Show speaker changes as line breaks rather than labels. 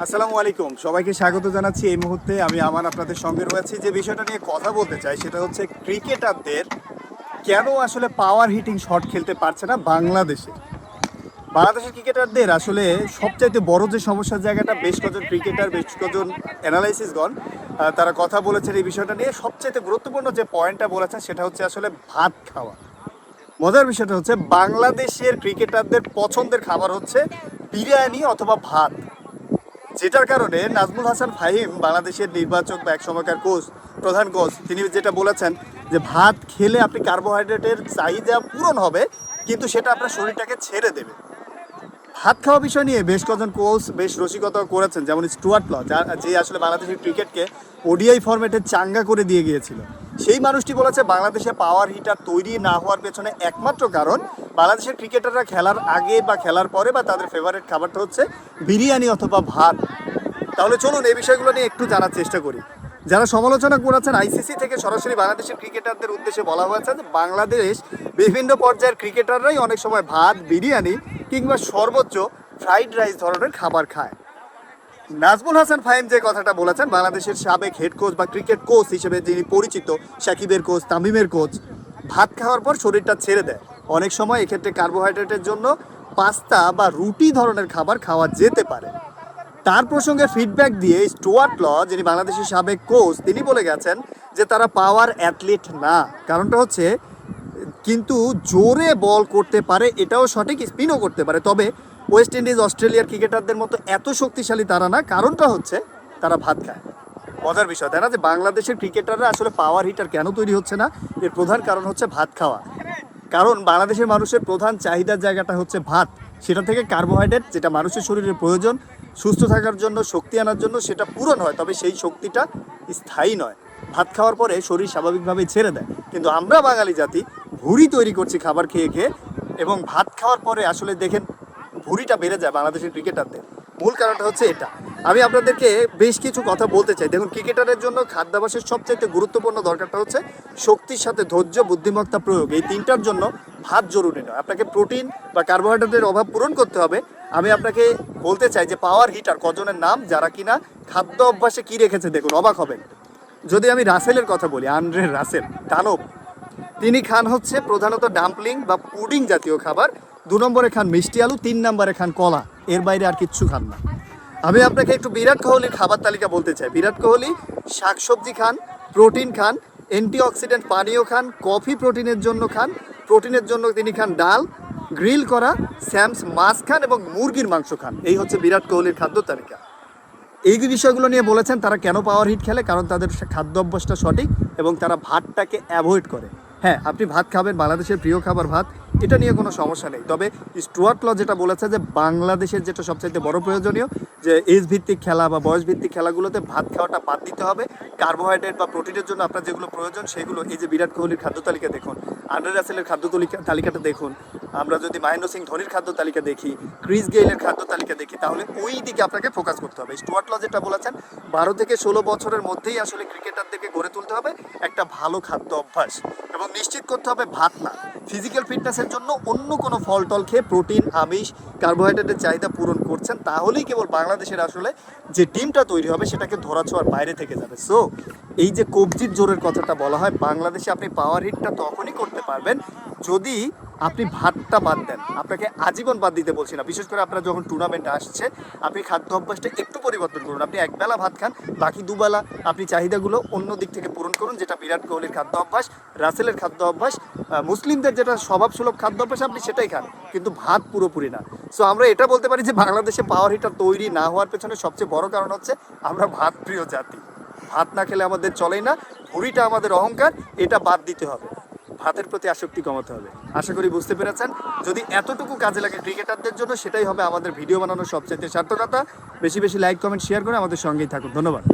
আসসালামু আলাইকুম। সবাইকে স্বাগত জানাচ্ছি এই মুহূর্তে। আমি আমার আপনাদের সঙ্গে রয়েছি। যে বিষয়টা নিয়ে কথা বলতে চাই, সেটা হচ্ছে ক্রিকেটারদের কেন আসলে পাওয়ার হিটিং শট খেলতে পারছে না বাংলাদেশে? বাংলাদেশের ক্রিকেটারদের আসলে সবচাইতে বড় যে সমস্যার জায়গাটা, বেশ কজন ক্রিকেটার, বেশ কজন অ্যানালাইসিসগণ তারা কথা বলেছেন এই বিষয়টা নিয়ে। সবচাইতে গুরুত্বপূর্ণ যে পয়েন্টটা বলেছেন, সেটা হচ্ছে আসলে ভাত খাওয়া। মজার বিষয়টা হচ্ছে বাংলাদেশের ক্রিকেটারদের পছন্দের খাবার হচ্ছে বিরিয়ানি অথবা ভাত। যেটার কারণে নাজমুল হাসান ফাহিম বাংলাদেশের নির্বাচক বা এক সময়কার কোচ, প্রধান কোচ, তিনি যেটা বলেছেন যে ভাত খেলে আপনি কার্বোহাইড্রেটের চাহিদা পূরণ হবে, কিন্তু সেটা আপনার শরীরটাকে ছেড়ে দেবে। ভাত খাওয়া বিষয় নিয়ে বেশ কজন কোচ বেশ রসিকতা করেছেন, যেমন স্টুয়ার্ট ল যা আসলে বাংলাদেশের ক্রিকেটকে ওডিআই ফরম্যাটে চাঙ্গা করে দিয়ে গিয়েছিল। সেই মানুষটি বলেছে, বাংলাদেশে পাওয়ার হিটার তৈরি না হওয়ার পেছনে একমাত্র কারণ বাংলাদেশের ক্রিকেটাররা খেলার আগে বা খেলার পরে বা তাদের ফেভারিট খাবারটা হচ্ছে বিরিয়ানি অথবা ভাত। তাহলে চলুন এই বিষয়গুলো নিয়ে একটু জানার চেষ্টা করি। যারা সমালোচনা করেছেন আইসিসি থেকে সরাসরি বাংলাদেশের ক্রিকেটারদের উদ্দেশ্যে বলা হয়েছে যে বাংলাদেশ বিভিন্ন পর্যায়ের ক্রিকেটাররাই অনেক সময় ভাত, বিরিয়ানি কিংবা সর্বোচ্চ ফ্রাইড রাইস ধরনের খাবার খায়। নাজমুল হাসান ফাহিম যে কথাটা বলেছেন, বাংলাদেশের সাবেক হেড কোচ বা ক্রিকেট কোচ হিসেবে যিনি পরিচিত, সাকিবের কোচ তামিমের কোচ ভাত খাওয়ার পর শরীরটা ছেড়ে দেয়। অনেক সময় এক্ষেত্রে কার্বোহাইড্রেটের জন্য পাস্তা বা রুটি ধরনের খাবার খাওয়া যেতে পারে। তার প্রসঙ্গে ফিডব্যাক দিয়ে স্টুয়ার্ট ল, যিনি বাংলাদেশের সাবেক কোচ তিনি বলে গেছেন যে তারা পাওয়ার অ্যাথলিট না। কারণটা হচ্ছে, কিন্তু জোরে বল করতে পারে, এটাও সঠিক স্পিনও করতে পারে। তবে ওয়েস্ট ইন্ডিজ অস্ট্রেলিয়ার ক্রিকেটারদের মতো এত শক্তিশালী তারা না, কারণটা হচ্ছে তারা ভাত খায়। মজার বিষয়, তাই না? যে বাংলাদেশের ক্রিকেটাররা আসলে পাওয়ার হিটার কেন তৈরি হচ্ছে না? এর প্রধান কারণ হচ্ছে ভাত খাওয়া। কারণ বাংলাদেশের মানুষের প্রধান চাহিদার জায়গাটা হচ্ছে ভাত। সেটা থেকে কার্বোহাইড্রেট যেটা মানুষের শরীরের প্রয়োজন, সুস্থ থাকার জন্য, শক্তি আনার জন্য, সেটা পূরণ হয়, তবে সেই শক্তিটা স্থায়ী নয়। ভাত খাওয়ার পরে শরীর স্বাভাবিকভাবেই ছেড়ে দেয়। কিন্তু আমরা বাঙালি জাতি ভুঁড়ি তৈরি করছি খাবার খেয়ে খেয়ে এবং ভাত খাওয়ার পরে আসলে দেখেন ভুঁড়িটা বেড়ে যায় বাংলাদেশের ক্রিকেটারদের। মূল কারণটা হচ্ছে এটা। আমি আপনাদেরকে বেশ কিছু কথা বলতে চাই। দেখুন, ক্রিকেটারের জন্য খাদ্যাভ্যাসের সবচেয়ে গুরুত্বপূর্ণ দরকারটা হচ্ছে শক্তির সাথে ধৈর্য, বুদ্ধিমত্তা প্রয়োগ। এই তিনটার জন্য ভাত জরুরি নয়। আপনাকে প্রোটিন বা কার্বোহাইড্রেটের অভাব পূরণ করতে হবে। আমি আপনাকে বলতে চাই যে পাওয়ার হিটার কজনের নাম, যারা কিনা খাদ্য অভ্যাসে কি রেখেছে, দেখুন, অবাক হবেন। যদি আমি রাসেলের কথা বলি, আন্দ্রে রাসেল, দানব, তিনি খান হচ্ছে প্রধানত ডাম্পলিং বা পুডিং জাতীয় খাবার। দু নম্বরে খান মিষ্টি আলু, তিন নম্বরে খান কলা। এর বাইরে আর কিচ্ছু খান না। আমি আপনাকে একটু বিরাট কোহলির খাবার তালিকা বলতে চাই। বিরাট কোহলি শাকসবজি খান, প্রোটিন খান, অ্যান্টিঅক্সিডেন্ট পানীয় খান, কফি প্রোটিনের জন্য খান, প্রোটিনের জন্য তিনি খান ডাল, গ্রিল করা, স্যামস মাছ খান এবং মুরগির মাংস খান। এই হচ্ছে বিরাট কোহলির খাদ্য তালিকা। এই বিষয়গুলো নিয়ে বলেছেন, তারা কেন পাওয়ার হিট খেলে? কারণ তাদের খাদ্য অভ্যাসটা সঠিক এবং তারা ভাতটাকে অ্যাভয়েড করে। হ্যাঁ আপনি ভাত খাবেন, বাংলাদেশের প্রিয় খাবার ভাত, এটা নিয়ে কোনো সমস্যা নেই। তবে স্টুয়ার্ট ল যেটা বলেছে যে বাংলাদেশের যেটা সবচাইতে বড় প্রয়োজনীয়, যে এজ ভিত্তিক খেলা বা বয়স ভিত্তিক খেলাগুলোতে ভাত খাওয়াটা বাদ দিতে হবে। কার্বোহাইড্রেট বা প্রোটিনের জন্য আপনার যেগুলো প্রয়োজন, সেগুলো এই যে বিরাট কোহলির খাদ্য তালিকা দেখুন আন্ডার রাসেলের খাদ্য তালিকা তালিকাটা দেখুন। আমরা যদি মহেন্দ্র সিং ধোনির খাদ্য তালিকা দেখি, ক্রিস গেইলের খাদ্য তালিকা দেখি, তাহলে ওই দিকে আপনাকে ফোকাস করতে হবে। স্টুয়ার্ট ল যেটা বলেছেন, বারো থেকে ষোলো বছরের মধ্যেই আসলে ক্রিকেটারদেরকে গড়ে তুলতে হবে একটা ভালো খাদ্য অভ্যাস এবং নিশ্চিত করতে হবে ভাত না। ফিজিক্যাল ফিটনেসের জন্য অন্য কোনো ফল টল খেয়ে প্রোটিন, আমিষ, কার্বোহাইড্রেটের চাহিদা পূরণ করছেন, তাহলেই কেবল বাংলাদেশের আসলে যে টিমটা তৈরি হবে সেটাকে ধরা ছোঁয়ার বাইরে থেকে যাবে। সো এই যে কবজির জোরের কথাটা বলা হয়, বাংলাদেশে আপনি পাওয়ার হিটটা তখনই করতে পারবেন যদি আপনি ভাতটা বাদ দেন। আপনাকে আজীবন বাদ দিতে বলছি না। বিশেষ করে আপনার যখন টুর্নামেন্ট আসছে, আপনি খাদ্য অভ্যাসটা একটু পরিবর্তন করুন। আপনি একবেলা ভাত খান, বাকি দুবেলা আপনি চাহিদাগুলো অন্য দিক থেকে পূরণ করুন, যেটা বিরাট কোহলির খাদ্য অভ্যাস, রাসেলের খাদ্য অভ্যাস মুসলিমদের যেটা স্বভাবসুলভ খাদ্য অভ্যাস, আপনি সেটাই খান, কিন্তু ভাত পুরোপুরি না। সো আমরা এটা বলতে পারি যে, বাংলাদেশে পাওয়ার হিটার তৈরি না হওয়ার পেছনে সবচেয়ে বড় কারণ হচ্ছে, আমরা ভাত প্রিয় জাতি। ভাত না খেলে আমাদের চলেই না। ভুড়িটা আমাদের অহংকার, এটা বাদ দিতে হবে। ভাতের প্রতি আসক্তি কমাতে হবে। আশা করি বুঝতে পেরেছেন। যদি এতটুকু কাজে লাগে ক্রিকেটারদের জন্য, সেটাই হবে আমাদের ভিডিও বানানোর সবচেয়ে সার্থকতা। বেশি বেশি লাইক কমেন্ট শেয়ার করে আমাদের সঙ্গেই থাকুন। ধন্যবাদ।